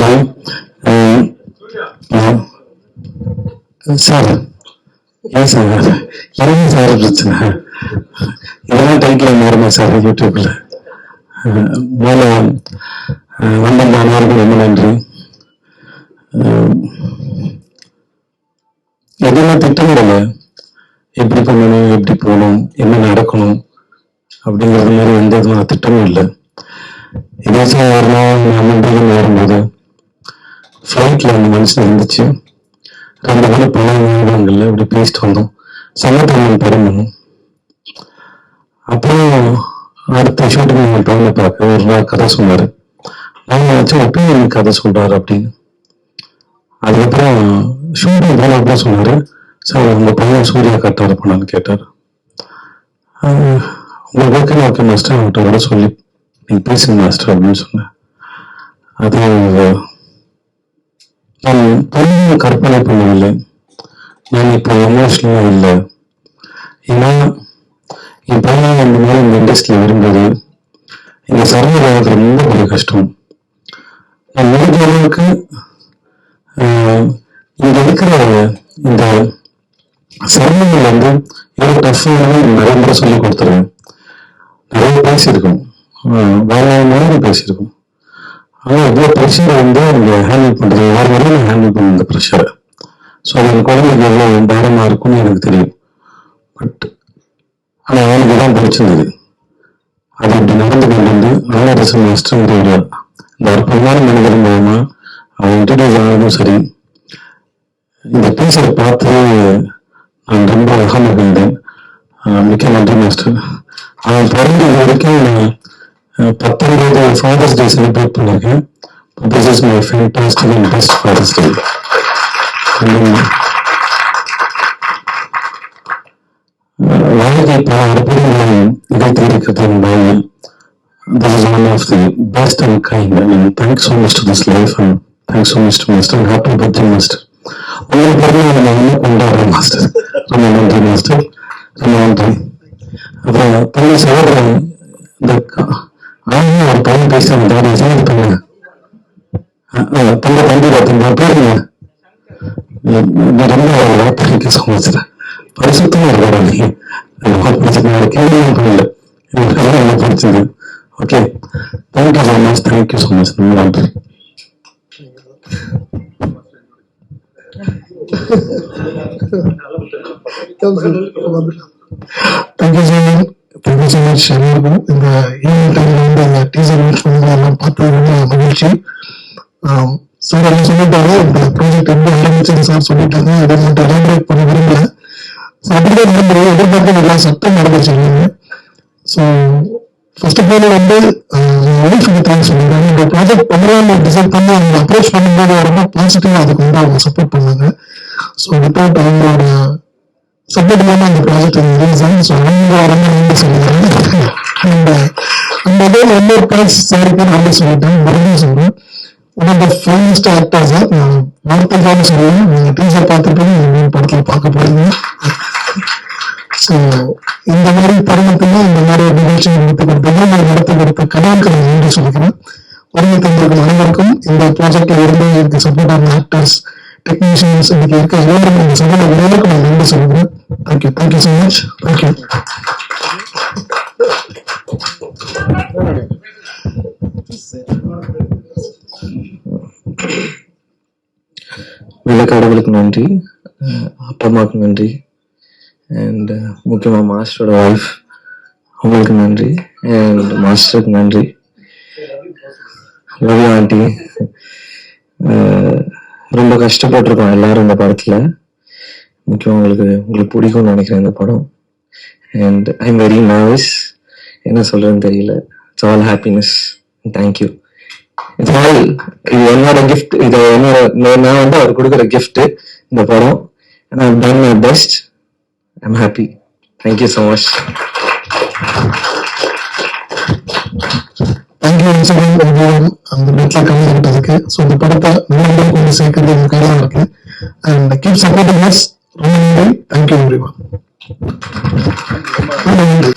நன்றி சார் ஏன் சார் என்ன சார் பிரச்சனை. இதெல்லாம் டைட்டில் மாறுமா சார் யூடியூப்பில் அஹ், மேல அஹ், வந்த ரொம்ப நன்றி. எதுவுமே திட்டமிடல. எப்படி பண்ணணும் எப்படி போகணும் என்ன நடக்கணும் அப்படிங்கிறது மாதிரி எந்த விதமான திட்டமும் இல்லை. இதே சார் ஒரு நாள் நான் வரும்போது ஃப்ளைட்டில் அந்த மனுஷன் இருந்துச்சு. ரொம்ப நாள் பல நிமிடங்கள்ல இப்படி பேசிட்டு வந்தோம். சமத்தமிழ் படம் அப்புறம் அடுத்த ஷூட்டிங் டவுனில் பார்க்க ஒரு நாள் கதை சொன்னார். நான் நினைச்சேன் எப்பயும் எனக்கு கதை சொல்றாரு அப்படின்னு. அதுக்கப்புறம் ஷூட்டிங் போன அப்புறம் சொன்னார் சார் உங்கள் பையன் சூர்யா கட்ட பண்ணான்னு கேட்டார். ஆஹ், உங்க ஓகே ஓகே மாஸ்டர் அவன்கிட்ட வர சொல்லி நீங்கள் பேசுங்க மாஸ்டர் அப்படின்னு சொன்னேன். அது நான் பெரிய கற்பனை பண்ணவில்லை. நான் இப்போ எமோஷனலாக இல்லை. ஏன்னா என் பையன் இந்த மாதிரி இந்த இண்டஸ்ட்ரியில் வரும்போது இந்த சர்வதேசத்தில் ரொம்ப பெரிய கஷ்டம். நான் முடிஞ்ச அளவுக்கு இங்கே இருக்கிற இந்த சர்வங்கள் வந்து எவ்வளோ டஃப்னு நிறைய முறை சொல்லி கொடுத்துருவேன். நிறைய பேசியிருக்கோம். ஆஹ், மாதிரி பேசியிருக்கோம். ஆனா இவ்வளோ ப்ரெஷரை வந்து அவங்க ஹேண்டில் பண்றது யார் வரையும் ஹேண்டில் பண்ண இந்த ப்ரெஷரை ஸோ அது குழந்தைக்கு எவ்வளவு பாரமாக இருக்கும்னு எனக்கு தெரியும். பட் ஆனா அவனுக்கு தான் பிடிச்சிருந்தது. அது இப்படி நடந்து கொண்டு வந்து ஆனரசன் மாஸ்டருங்கிற ஒரு இந்த அற்புதமான மனிதர் மூலமாக அவன் இன்ட்ரடியூஸ் ஆனதும் சரி. இந்த டீச்சரை பார்த்து நான் ரொம்ப அகமகிழ்ந்தேன். ஆஹ் மிக்க நன்றி மாஸ்டர். அவன் பிறந்த வரைக்கும் நான் பத்தொன்பது ஃபாதர்ஸ் டே செலிப்ரேட் பண்ணியிருக்கேன் this is my fantastic and best father's day வாழ்க்கை பல அற்புதங்களை நிகழ்த்தியிருக்கிறது என் வாழ்வில் This is one of the best and kind. I mean, thanks so much to this life and thanks so much to Master. Happy birthday, Master. உங்களுக்கு பிறகு நான் இன்னும் கொண்டாடுறேன் master ரொம்ப நன்றி மாஸ்டர் ரொம்ப நன்றி அப்புறம் தம்பி சகோதரன் இந்த க- ஒரு பையன் பேசுறாங்க தாடி சார் பண்ணுங்க. தங்க தம்பி பார்த்தீங்களா பேருங்க ரொம்ப தேங்க்யூ ஸோ மச் பரிசுத்தமா இருக்காரு நீங்க ரொம்ப கேள்வியும் கேள்வி பண்ணல எனக்கு ரொம்ப ரொம்ப பிடிச்சது okay. Thank you so much thank you so much ரொம்ப நன்றி. Thank you sir much thank you so much எல்லாருக்கும் இந்த ஈவினிங் டைம்ல வந்து அந்த டீசர் யூஸ் பண்ணி எல்லாம் பார்த்து ரொம்ப மகிழ்ச்சி. சார் எல்லாம் சொல்லிட்டாங்க. இந்த ப்ராஜெக்ட் எப்படி ஆரம்பிச்சுன்னு சார் சொல்லிட்டாங்க. அதை மட்டும் எலாபரேட் பண்ண விரும்பல. அப்படிதான் நடந்தது எதிர்பார்க்க நல்லா சத்தம் நடந்துச்சு எல்லாமே. ஸோ ஃபர்ஸ்ட் ஆஃப் ஆல் வந்து ஒய்ஃபுக்கு தேங்க்ஸ் சொல்லிடுறாங்க இந்த ப்ராஜெக்ட் பண்ணலாம் டிசைட் பண்ணி அவங்க அப்ரோச் பண்ணும்போது ரொம்ப பாசிட்டிவாக அதுக்கு வந்து அவங்க சப்போர்ட் பண்ணாங்க. ஸோ வித்தவுட் அவங்களோட சப்போர்ட் இல்லாம அந்த ப்ராஜெக்ட் ரிலீஸ் ஆகும் ஸோ அவங்க ரொம்ப நீங்க சொல்லிடுறாங்க அந்த அதே இன்னொரு பாயிண்ட்ஸ் சாருக்கு நன்றி சொல்லிட்டேன் மறுபடியும் சொல்றேன் one of the finest actors வார்த்தைக்காக சொல்லுவேன். நீங்கள் டீச்சர் பார்த்துட்டு நீங்க படத்துல பார்க்க ஸோ இந்த மாதிரி தருணத்துல இந்த மாதிரி ஒரு நிகழ்ச்சியை நடத்தி கொடுத்தது நான் நடத்தி கொடுத்த கடவுளுக்கு நான் நன்றி சொல்லிக்கிறேன். வருகை தந்திருக்கும் அனைவருக்கும் இந்த ப்ராஜெக்ட்ல இருந்து எனக்கு சப்போர்ட் ஆன ஆக்டர்ஸ் டெக்னீஷியன்ஸ் இன்னைக்கு இருக்க எல்லாருக்கும் இந்த சபையில எல்லாருக்கும் நான் நன்றி Thank you. Thank you so much. Thank you. கடவுளுக்கு நன்றி அப்பா அம்மாவுக்கு நன்றி அண்ட் முக்கியமாக மாஸ்டரோட ஒய்ஃப் அவங்களுக்கு நன்றி அண்ட் மாஸ்டருக்கு நன்றி லவ் ஆண்டி ரொம்ப கஷ்டப்பட்டிருக்கோம் எல்லாரும் இந்த படத்தில் முக்கியமாக உங்களுக்கு உங்களுக்கு பிடிக்கும்னு நினைக்கிறேன் இந்த படம். And I am very nervous என்ன சொல்றதுன்னு தெரியல. It's all happiness thank you it's all இது என்னோட கிஃப்ட் இது என்னோட நான் நான் வந்து அவர் கொடுக்குற கிஃப்ட் இந்த படம். And I've done my best. I'm happy. Thank you so much. Thank you everyone அந்த நெட்ல கலந்துக்கிட்டதுக்கு ஸோ இந்த படத்தை நல்லபடியாக கொண்டு சேர்க்கறது உங்க கையில தான் இருக்கு. அண்ட் கீப் சப்போர்ட்டிங் அஸ் ரொம்ப நன்றி. தேங்க்யூ எவ்ரிவன் நன்றி.